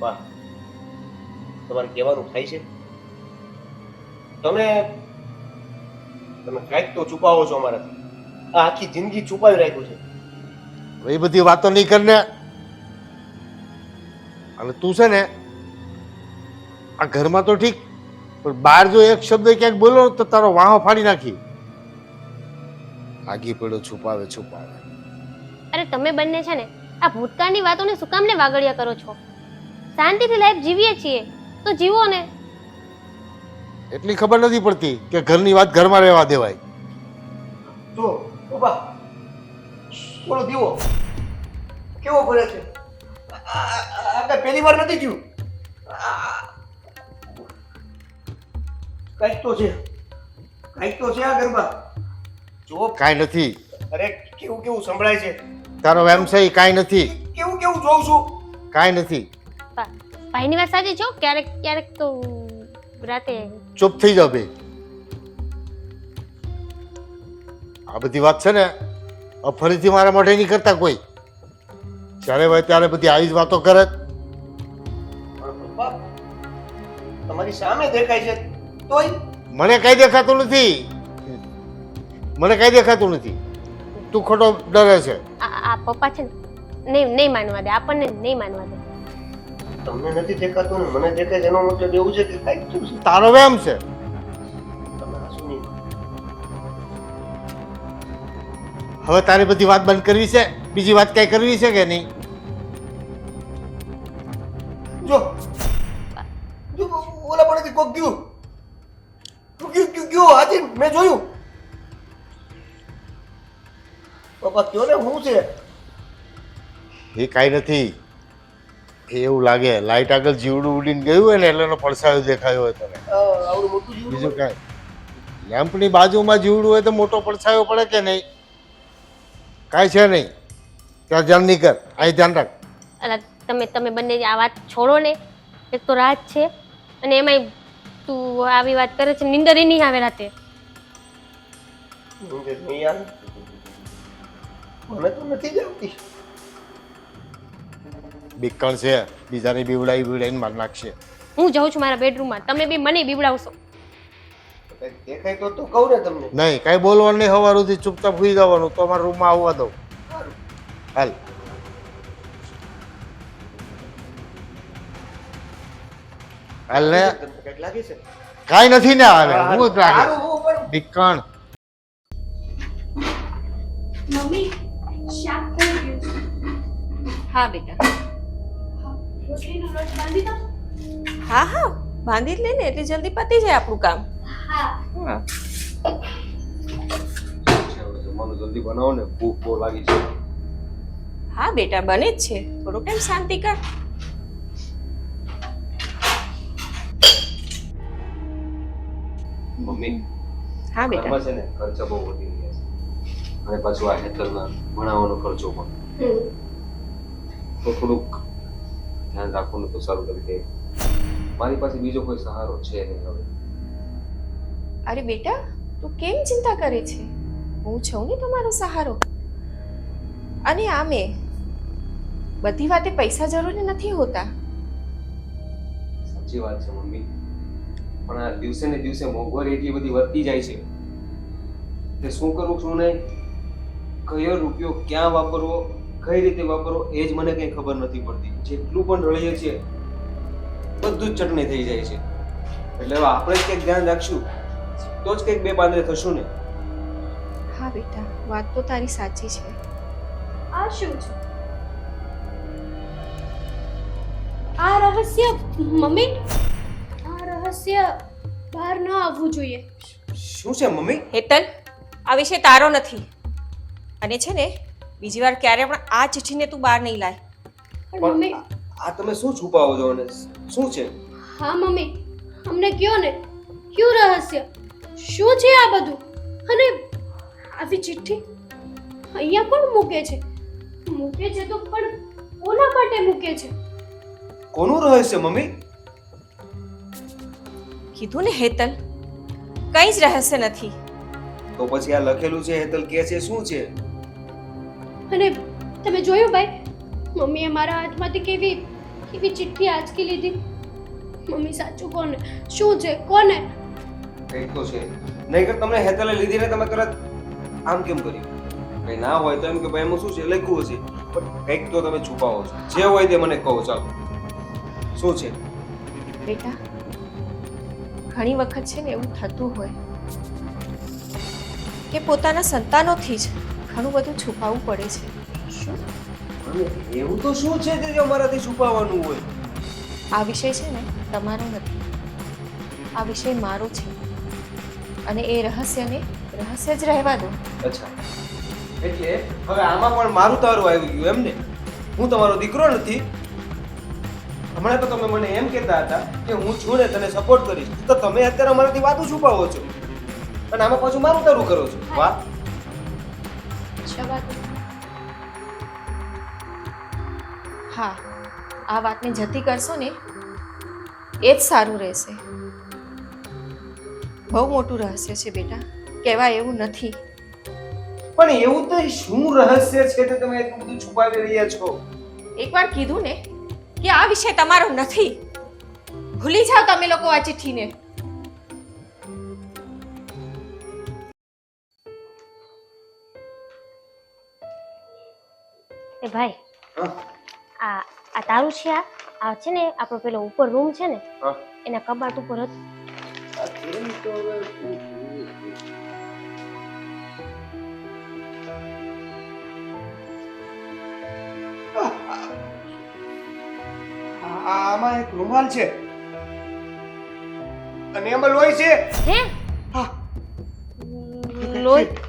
વાહ. તમારે કહેવાનું થાય છે? તમે તમે કાંઈક તો છુપાવો છો અમારાથી. આ આખી જિંદગી છુપાવી રાખ્યું છે. એ બધી વાતો નહીં કર ને અને તું છે ને આ ઘરમાં તો ઠીક પણ બહાર જો એક શબ્દ ક્યાંક બોલો તો તારો વાહો ફાડી નાખી. આગી પડ્યો છુપાવે છુપાવે. અરે તમે બંને છે ને આ ભૂતકાળની વાતોને શું કામ ને વાગડિયા કરો છો? શાંતિથી લાઈફ જીવીએ છીએ તો જીવો ને. એટલી ખબર નથી પડતી કે ઘરની વાત ઘરમાં રહેવા દેવાય. જો ઊભા. બોલો દીવો. કેવો બોલે છે? આ- આ આ પહેલી વાર નથી થયું? કંઈક તો છે. કંઈક તો છે આ ઘરમાં જો. કાંઈ નથી. અરે કેવું કેવું સંભળાય છે? તારો એમ છે કાંઈ નથી. કેવું કેવું જોઉં છું? કાંઈ નથી. ભાઈની વાત સાચી છો ક્યારેક ક્યારેક તો રાતે ચૂપ થઈ જાવ બે. આ બધી વાત છે ને ફરીથી મારા મોઢે નહીં કરતા કોઈ. જ્યારે હોય ત્યારે બધી આવી જ વાતો કરે. તમારી સામે દેખાય છે તોય? મને કઈ દેખાતું નથી. મને કઈ દેખાતું નથી. તું ખોટો ડરે છે. આ આ પપ્પા છે ને નહીં નહીં માનવા દે. આપણને નહીં માનવા દે. તમને નથી દેખાતું ને મને દેખાય છે એનો મતલબ એવું છે કે કાંઈક થયું છે. તારો વેમ છે. તમે હસું નહીં હવે તારી બધી વાત બંધ કરવી છે? બીજી વાત કઈ કરવી છે કે નહીં? જો. જો ઓલા પણ કોક ગયું. ગયું ગયું ગયું હાજી મેં જોયું. પપ્પા કયો ને હું છે? એ કાંઈ નથી. એવું લાગે. લાઈટ આગળ જીવડું ઉડીને ગયું હોય ને એટલે એનો પડસાયો દેખાયો હોય તને. બીજું કાંઈ. લેમ્પની બાજુમાં જીવડું હોય તો મોટો પડસાયો પડે કે નહીં? કાંઈ છે નહીં. ત્યાં ધ્યાન નહીં કર. અહીં ધ્યાન રાખ. અલા તમે તમે બંને આ વાત છોડો ને. એક તો રાત છે અને એમાંય તું આવી વાત કરે છે. નિંદર નહીં આવે રાતે. ઊંઘ નહીં આવે? મને તો નથી જ આવતી. બીકણ છે બીજાની બીવડાવી બીવડાવીને માર નાખશે. હું જાઉં છું મારા બેડરૂમમાં. તમે બી મને બીવડાવશો. દેખાય તો તો કહું ને તમને. નહીં કાંઈ બોલવાનું નહીં હવારુંથી સુધી ચૂપચાપ સુઈ જવાનું. તો અમારા રૂમમાં આવવા દઉં. હાલ. હાલ ને. કાંઈ નથી ને આવે. હું લાગે. બીકણ. મમ્મી શાક હા બેટા. રોટલીનો લોટ બાંધી દો. હા હા. બાંધી જ લે ને એટલે જલ્દી પતી જાય આપણું કામ. હા. જમવાનું જલ્દી બનાવો ને ભૂખ બહુ લાગી છે હા બેટા બને જ છે. થોડો ટાઈમ શાંતિ કર. મમ્મી હા બેટા. ઘરમાં છે ને ખર્ચા બહુ વધી ગયા છે. અને પાછું આ હેતલના ભણાવવાનો ખર્ચો પણ. તો થોડુંક ધ્યાન રાખવાનું તો સારું કરી દે મારી પાસે બીજો કોઈ સહારો છે નહીં હવે. અરે બેટા તું કેમ ચિંતા કરે છે? હું છું ને તમારો સહારો. અને આમે બધી વાતે પૈસા જરૂરી નથી હોતા. સાચી વાત છે મમ્મી. પણ આ દિવસે ને દિવસે મોંઘવારી એટલી બધી વધતી જાય છે. તે શું કરું છું ને? કયો રૂપિયો ક્યાં વાપરવો? કઈ રીતે વાપરો એ જ મને કંઈ ખબર નથી પડતી. જેટલું પણ રળીએ છીએ બધું જ ચટણી થઈ જાય છે. એટલે હવે આપણે જ કંઈક ધ્યાન રાખશું. તો જ કંઈક બે પાંદરે થશું ને. હા બેટા વાત તો તારી સાચી છે. આ શું છે? આ રહસ્ય મમ્મી? આ રહસ્ય બહાર ન આવવું જોઈએ. શું છે મમ્મી? હેતલ આ વિશે તારો નથી. અને છે ને બીજી વાર ક્યારે પણ આ ચિઠ્ઠીને તું બહાર નહીં લાય. પણ મમ્મી આ તમે શું છુપાવો છો અને શું છે? હા મમ્મી. અમને કયો ને કયું રહસ્ય? શું છે આ બધું? અને આવી ચિઠ્ઠી અહીંયા કોણ મૂકે છે? મૂકે છે તો પણ કોના માટે મૂકે છે? કોનું રહસ્ય મમ્મી? કીધું ને હેતલ. કંઈ જ રહસ્ય નથી. તો પછી આ લખેલું છે હેતલ કે છે શું છે? અને તમે જોયું ભાઈ મમ્મીએ મારા હાથમાંથી કેવી કેવી ચિઠ્ઠી આંચકી લીધી. મમ્મી સાચું કોને? શું છે? કોને? કંઈક તો છે. નહીંતર તમને હેતલે લીધી ને તમે તરત આમ કેમ કર્યું? કંઈ ના હોય તો એમ કે ભાઈ એમાં શું છે? લખ્યું હશે. પણ કંઈક તો તમે છુપાવો છો. જે હોય તે મને કહો ચાલો. શું છે? બેટા ઘણી વખત છે ને એવું થતું હોય કે પોતાના સંતાનોથી જ ઘણું બધું છુપાવવું પડે છે. શું? અને એવું તો શું છે કે જે અમારાથી છુપાવવાનું હોય? આ વિષય છે ને તમારો નથી. આ વિષય મારો છે. અને એ રહસ્યને રહસ્ય જ રહેવા દો. અચ્છા. એટલે હવે આમાં પણ મારું તારું આવી ગયું એમ ને હું તમારો દીકરો નથી. હમણાં તો તમે મને એમ કહેતા હતા કે હું છું ને તને સપોર્ટ કરીશ. તો તમે અત્યારે અમારાથી વાતો છુપાવો છો. અને આમાં પાછું મારું તારું કરો છો. વાહ. હા આ વાતને જતી કરશો ને એ જ સારું રહેશે. બહુ મોટું રહસ્ય છે બેટા કહેવાય એવું નથી. પણ એવું તો શું રહસ્ય છે કે તમે એટલું બધું છુપાવી રહ્યા છો? એકવાર કીધું ને કે આ વિષય તમારો નથી. ભૂલી જાઓ તમે લોકો આ ચિઠ્ઠીને. એ ભાઈ આ આ તારું છે આ? આ છે ને આપણો પેલો ઉપર રૂમ છે ને? એના કબાટ ઉપર હતું. આમાં એક રૂમાલ છે. અને એમાં લોહી છે. હે? હા. લોહી?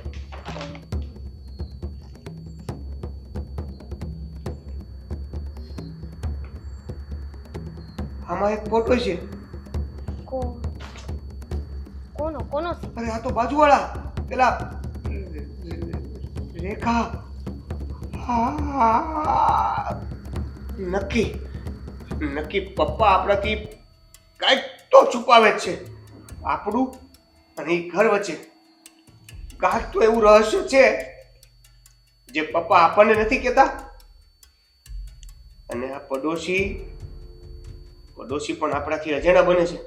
આમાં એક ફોટો છે. કોનો કોનો અરે આ તો બાજુવાળા. પેલા રેખા. હા નક્કી. નક્કી પપ્પા આપણાથી કાંઈક તો છુપાવે છે. આપણું અને એ ઘર વચ્ચે. કાંઈક તો એવું રહસ્ય છે જે પપ્પા આપણને નથી કહેતા. અને આ પડોશી પડોશી પણ આપણાથી અજાણા બને છે.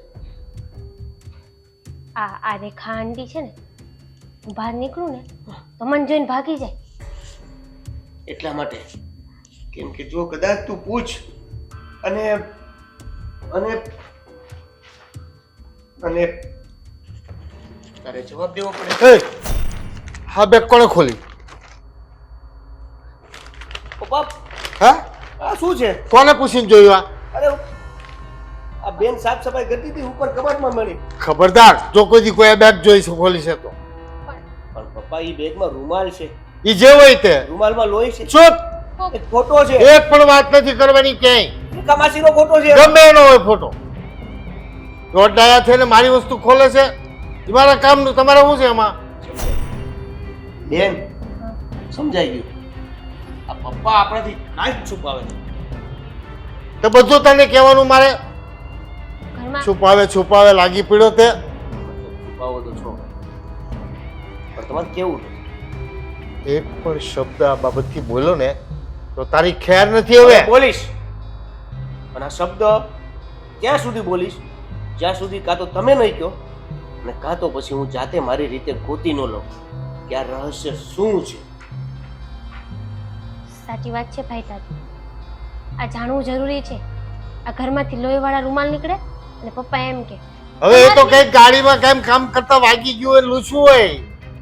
આ આ રેખા આંટી છે ને હું બહાર નીકળું ને તો મને જોઈને ભાગી જાય. એટલા માટે. કેમ કે જો કદાચ તું પૂછ અને અને અને તારે જવાબ દેવો પડે. હા બેગ કોણે ખોલી? પપ્પા હા? આ શું છે? કોને પૂછીને જોયું આ? અરે આ બેન સાફ સફાઈ કરતી હતી ઉપર કબાટમાં મળી. ખબરદાર જો કોઈ દી કોઈ આ બેગ જોઈ છે ખોલી છે તો. પણ પપ્પા એ બેગમાં રૂમાલ છે. ઈ જે હોય તે. રૂમાલમાં લોહી છે. ચૂપ એક ફોટો છે. એક પણ વાત નથી કરવાની ક્યાંય. કમાસીનો ફોટો છે. ગમે એનો હોય ફોટો. દોઢ દાયા થઈને મારી વસ્તુ ખોલે છે. એ મારા કામનું તમારે શું છે એમાં બેન સમજાઈ ગયું. આ પપ્પા આપણાથી જ છુપાવે છે. તો બધું તને કહેવાનું મારે? ઘરમાં છુપાવે છુપાવે લાગી પડ્યો તે. છુપાવો તો છો. પણ તમારે કેવું એક પણ શબ્દ આ બાબતથી બોલો ને તો તારી ખેર નથી હવે. બોલીશ. પણ આ શબ્દ ત્યાં સુધી બોલીશ? જ્યાં સુધી કાં તો તમે નહીં કહો અને કાં તો પછી હું જાતે મારી રીતે ગોતી ન લઉં. કે આ રહસ્ય શું છે? સાચી વાત છે ભાઈ દાદી આ જાણવું જરૂરી છે. આ ઘરમાંથી લોહીવાળા રૂમાલ નીકળે? અને પપ્પા એમ કે. હવે એ તો કઈ ગાડીમાં કેમ કામ કરતા વાગી ગયું હોય લૂછવું હોય?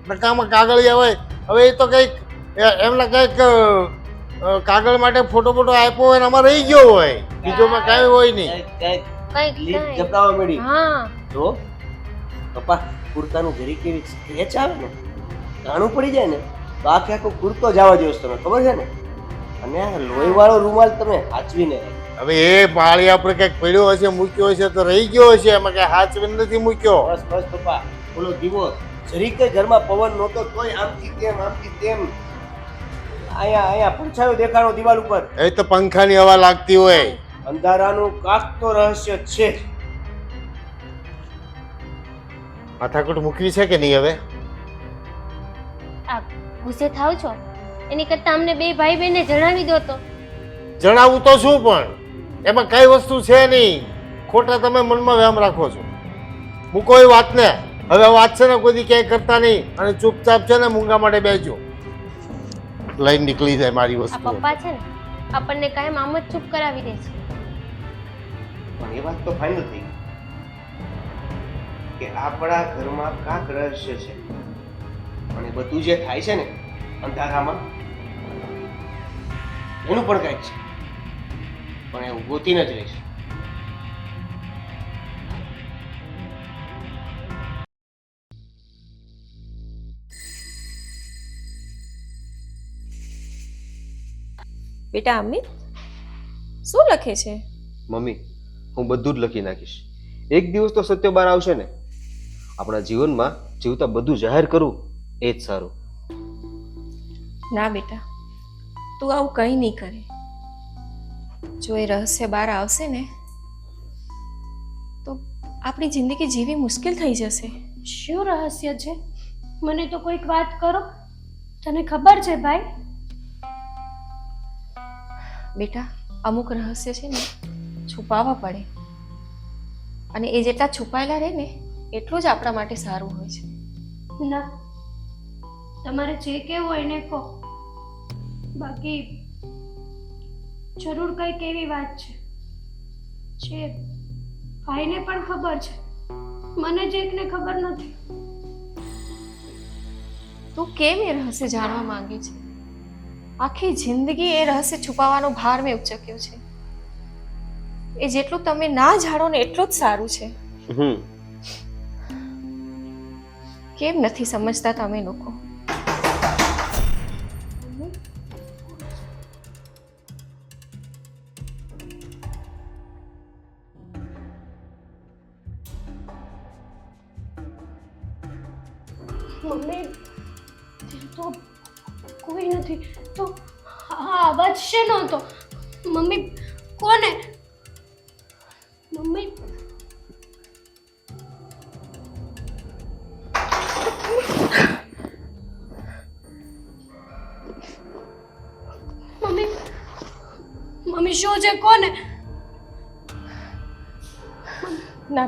નકામાં કાગળિયા હોય. હવે એ તો કંઈક એ- એમને કંઈક કાગળ માટે ફોટો ફોટો આપ્યો હોય ને આમાં રહી ગયો હોય. બીજોમાં કાંઈ હોય નહીં. કંઈક. જપડાવા મળી હા. જો પપ્પા કુર્તાનું ઘરી કેવી સ્ક્રેચ આવે ને? ઘાણું પડી જાય ને તો આખે આખો કુર્તો જવા જેવો તમે ખબર છે ને? અને લોહીવાળો રૂમાલ તમે હાચવીને રાખો. હવે એ પાળી આપણે કંઈક પડ્યો હશે મૂક્યો હશે તો રહી ગયો હશે એમાં કઈ હાચવીને નથી મૂક્યો. બસ બસ પપ્પા. બોલો દીવો જરીકે ઘરમાં પવન નહોતો તોય આમથી તેમ આમથી તેમ. અહીંયા અહીંયા પૂછાયો દેખાડો દિવાલ ઉપર. એ તો પંખાની હવા લાગતી હોય. અંધારાનું કાક તો રહસ્ય છે જ. માથાકૂટ મૂકવી છે કે નહીં હવે? આ ગુસ્સે થાવ છો? એની કરતા અમને બે ભાઈ બહેને જણાવી દો તો. જણાવું તો શું પણ? એમાં કઈ વસ્તુ છે નહીં. ખોટા તમે મનમાં વ્યામ રાખો છો. મૂકો એ વાતને હવે વાત છે ને કોઈ દી ક્યાંય કરતા નહીં અને ચૂપચાપ છે ને મૂંગા માટે બેસજો લઈને નીકળી જાય મારી વસ્તુ પપ્પા છે ને આપણને કાયમ આમ જ ચૂપ કરાવી દે છે. પણ એ વાત તો ફાઇનલ થઈ કે આપણા ઘરમાં કાંક રહસ્ય છે. અને બધું જે થાય છે ને અંધારામાં એનું પણ કાંઈક છે. પણ એ ગોતીને જ રહીશ બેટા અમિત શું લખે છે? મમ્મી હું બધું જ લખી નાખીશ. એક દિવસ તો સત્ય બહાર આવશે ને. આપણા જીવનમાં જીવતા બધું જાહેર કરવું એ જ સારું. ના બેટા તું આવું કંઈ નહીં કરે. જો એ રહસ્ય બહાર આવશે ને તો આપણી જિંદગી જીવી મુશ્કેલ થઈ જશે. શું રહસ્ય છે? મને તો કોઈક વાત કરો. તને ખબર છે ભાઈ? બેટા અમુક રહસ્ય છે ને છુપાવવા પડે. અને એ જેટલા છુપાયેલા રહે ને એટલું જ આપણા માટે સારું હોય છે. ના. તમારે જે કેવું હોય એને કહો. બાકી જરૂર કંઈક એવી વાત છે? જે ભાઈને પણ ખબર છે. મને જ એકને ખબર નથી. તું કેમ એ રહસ્ય જાણવા માંગે છે? આખી જિંદગી એ રહસ્ય છુપાવવાનો ભાર મેં ઉચક્યો છે. એ જેટલું તમે ના જાણો ને એટલું જ સારું છે. હમ. કેમ નથી સમજતા તમે લોકો?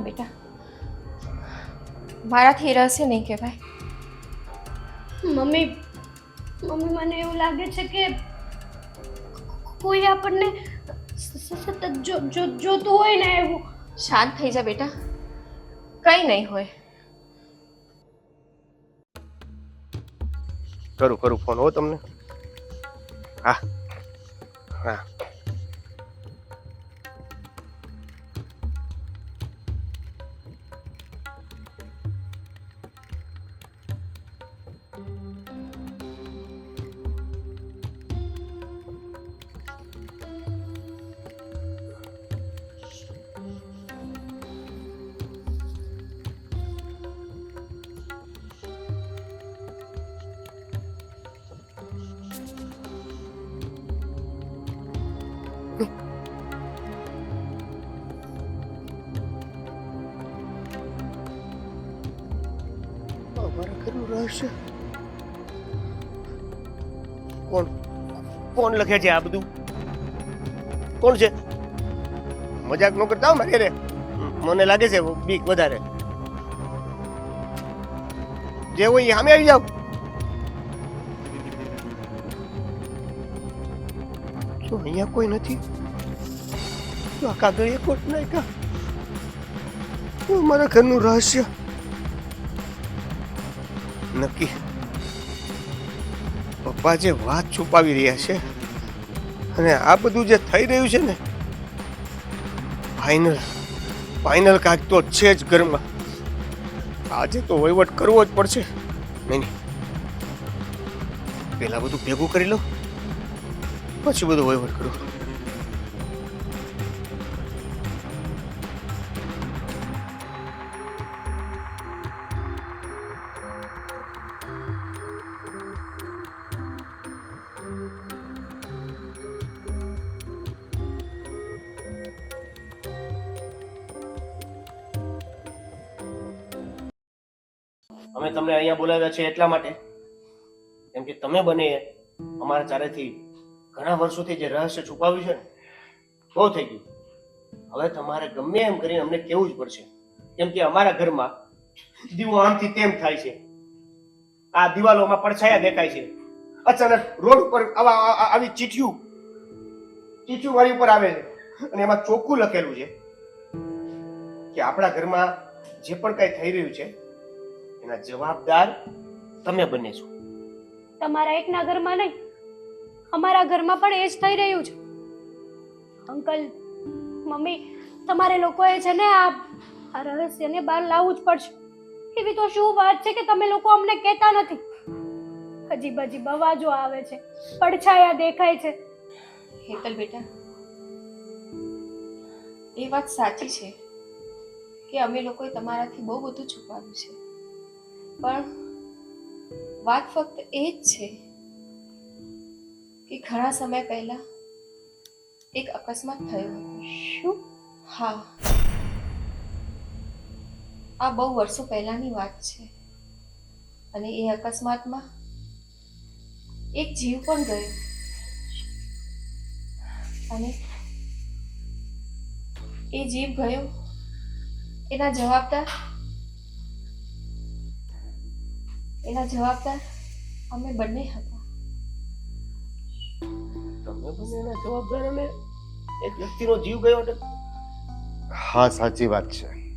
ના બેટા. મારાથી રહેશે નહીં નહીં ભાઈ મમ્મી મમ્મી મને એવું લાગે છે કે કોઈ આપણને સતત જો જો જોતું હોય ને એવું. શાંત થઈ જા બેટા. કંઈ નહીં હોય. કરું કરું ફોન હો તમને. હા. હા. ઘરનું કોણ? કોણ લખે છે આ બધું? કોણ છે? મજાક ન કરતા મારે રે મને લાગે છે બીક વધારે. જે હોય સામે આવી જાવ. જો અહીંયા કોઈ નથી, તો આ કાગળ એક. વખત નાખ્યા મારા ઘરનું રહસ્ય નક્કી. પપ્પા જે વાત છુપાવી રહ્યા છે અને આ બધું જે થઈ રહ્યું છે ને ફાઇનલ ફાઇનલ કાંઈક તો છે જ ઘરમાં. આજે તો વહીવટ કરવો જ પડશે. નહીં. પહેલાં બધું ભેગું કરી લો, પછી બધું વહીવટ કરું. અમે તમને અહીંયા બોલાવ્યા છે એટલા માટે. કેમ કે તમે બને અમારા ચારેથી ઘણા વર્ષોથી જે રહસ્ય છુપાવ્યું છે ને, બહુ થઈ ગયું. હવે તમારે ગમે એમ કરીને અમને કેવું જ પડશે. કેમ કે અમારા ઘરમાં દીવો આમથી તેમ થાય છે. આ દિવાલોમાં પડછાયા દેખાય છે. અચાનક રોડ ઉપર આવા આવી ચીઠિયું ચીઠિયું મારી ઉપર આવે છે. અને એમાં ચોખ્ખું લખેલું છે કે આપણા ઘરમાં જે પણ કઈ થઈ રહ્યું છે એના જવાબદાર તમે બને છો. તમારા એકના ઘરમાં નહીં અમારા ઘરમાં પણ એ જ થઈ રહ્યું છે. અંકલ મમ્મી તમારે લોકોએ છે ને આ આ રહસ્યને બહાર લાવવું જ પડશે. એવી તો શું વાત છે કે તમે લોકો અમને કહેતા નથી? અજીબ અજીબ અવાજો આવે છે પડછાયા દેખાય છે. હેતલ બેટા એ વાત સાચી છે કે અમે લોકોએ તમારાથી બહુ બધું છુપાવ્યું છે. પણ વાત ફક્ત એ જ છે કે ઘણા સમય પહેલા એક અકસ્માત થયો હતો. શું? હા. આ બહુ વર્ષો પહેલાની વાત છે અને એ અકસ્માતમાં એક જીવ પણ ગયો. અને એ જીવ ગયો એના જવાબદાર એના જવાબદાર અમે બંને હતા. તમે બંનેના જવાબદાર અને એક વ્યક્તિનો જીવ ગયો હતો. હા સાચી વાત છે.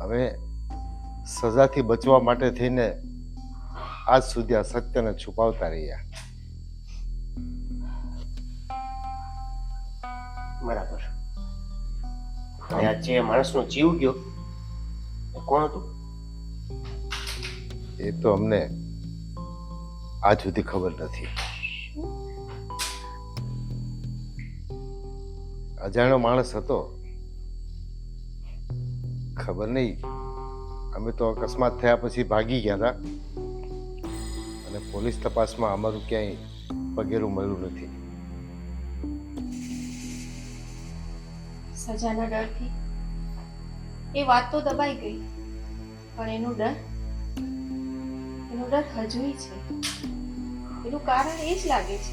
હવે સજાથી બચવા માટે થઈને આજ સુધી આ સત્યને છુપાવતા રહ્યા. બરાબર. જે માણસનો જીવ ગયો એ કોણ હતું? એ તો અમને આજ સુધી ખબર નથી. અજાણ્યો માણસ હતો. ખબર નહીં. અમે તો અકસ્માત થયા પછી ભાગી ગયા હતા. અને પોલીસ તપાસમાં અમારું ક્યાંય પગેરું મળ્યું નથી. સજાના ડરથી એ વાત તો દબાઈ ગઈ, પણ એનો ડર એનો હજુય છે. એનું કારણ એ જ લાગે છે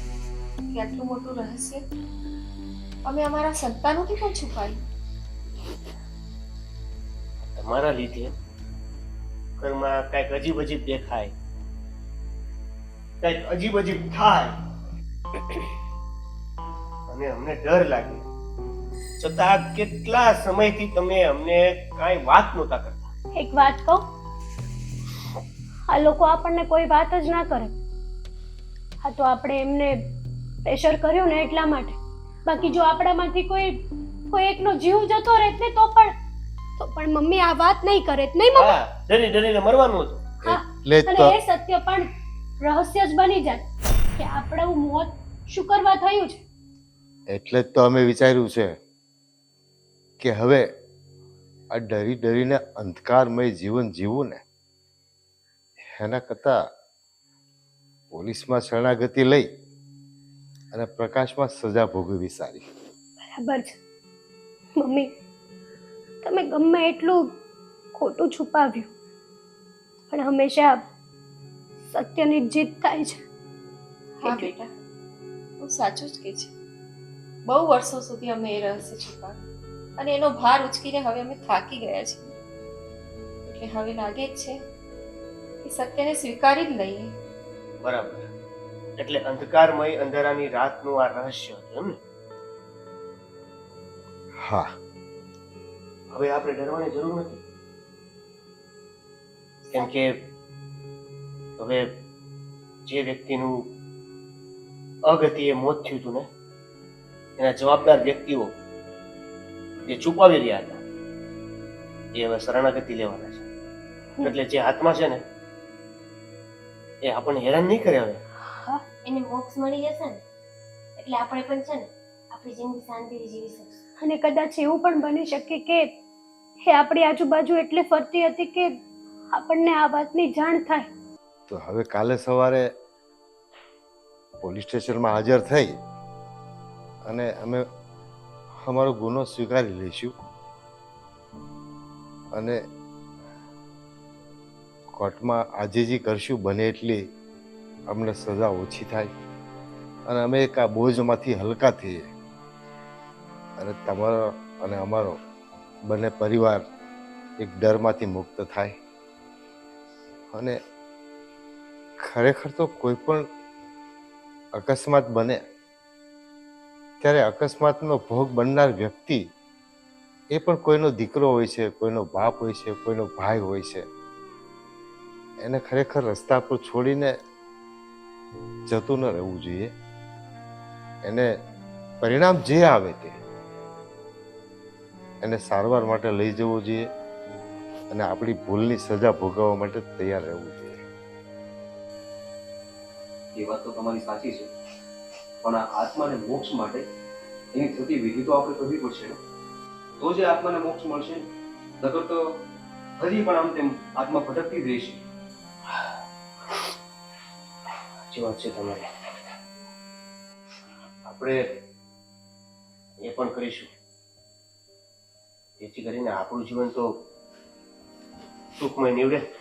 કે આટલું મોટું રહસ્ય અમે અમારા સંતાનોથી પણ છુપાયું. તમારા લીધે ઘરમાં કંઈક અજીબ અજીબ દેખાય કંઈક અજીબ અજીબ થાય. અને અમને ડર લાગે છતાં કેટલા સમયથી તમે અમને કાંઈ વાત નહોતા કરતા? એક વાત કહું? આ લોકો આપણને કોઈ વાત જ ના કરે. આ તો આપણે એમને પ્રેશર કર્યું ને એટલા માટે. બાકી જો આપણામાંથી કોઈ કોઈ એકનો જીવ જતો રહેત ને તો પણ તો પણ મમ્મી આ વાત નહીં કરે. નહીં મમ્મી? હા ડરી ડરીને મરવાનું હતું. હા એટલે અને તો એ સત્ય પણ રહસ્ય જ બની જાય કે આપણું મોત શું કરવા થયું છે? એટલે જ તો અમે વિચાર્યું છે કે હવે આ ડરી ડરીને અંધકારમય જીવન જીવવું ને. એના કરતાં પોલીસમાં શરણાગતિ લઈ અને પ્રકાશમાં સજા ભોગવવી સારી. બરાબર છે. મમ્મી તમે ગમે એટલું ખોટું છુપાવ્યું પણ હંમેશા સત્યની જીત થાય છે. હા બેટા હું સાચું જ કે છે. બહુ વર્ષો સુધી અમે એ રહસ્ય છુપાવ્યું અને એનો ભાર ઉચકીને હવે અમે થાકી ગયા છીએ. એટલે હવે લાગે જ છે સત્યને સ્વીકારી જ લઈએ. બરાબર. એટલે અંધકારમય અંધારાની રાતનું આ રહસ્ય હતું એમ ને? હા. હવે આપણે ડરવાની જરૂર નથી. કેમ કે હવે જે વ્યક્તિનું અગતિએ મોત થયું હતું ને એના જવાબદાર વ્યક્તિઓ જે છુપાવી રહ્યા હતા એ હવે શરણાગતિ લેવાના છે. એટલે જે હાથમાં છે ને એ આપણને હેરાન નહીં કરે હવે. એને મોક્ષ મળી જશે ને એટલે આપણે પણ છે ને આપણી જિંદગી શાંતિથી જીવી શકશું. અને કદાચ એવું પણ બની શકે કે એ આપણી આજુબાજુ એટલે ફરતી હતી કે આપણને આ વાતની જાણ થાય. તો હવે કાલે સવારે પોલીસ સ્ટેશનમાં હાજર થઈ અને અમે અમારો ગુનો સ્વીકારી લઈશું. અને કોર્ટમાં આજીજી કરશું, બને એટલી અમને સજા ઓછી થાય. અને અમે એક આ બોજમાંથી હલકા થઈએ. અને તમારો અને અમારો બંને પરિવાર એક ડરમાંથી મુક્ત થાય. અને ખરેખર તો કોઈ પણ અકસ્માત બને, ત્યારે અકસ્માતનો ભોગ બનનાર વ્યક્તિ એ પણ કોઈનો દીકરો હોય છે, કોઈનો બાપ હોય છે, કોઈનો ભાઈ હોય છે. એને ખરેખર રસ્તા પર છોડીને જતું ન રહેવું જોઈએ. એને પરિણામ જે આવે તે એને સારવાર માટે લઈ જવું જોઈએ અને આપણી ભૂલની સજા ભોગવવા માટે તૈયાર રહેવું જોઈએ. એ વાત તો તમારી સાચી છે. પણ આત્માને મોક્ષ માટે એની થતી વિધિ તો આપણે કરવી પડશે તો જે આત્માને મોક્ષ મળશે. નગર તો હજી પણ આમ તેમ આત્મા ભટકતી જ રહેશે. સાચી વાત છે તમારી. આપણે એ પણ કરીશું. જેથી કરીને આપણું જીવન તો સુખમય નીવડે.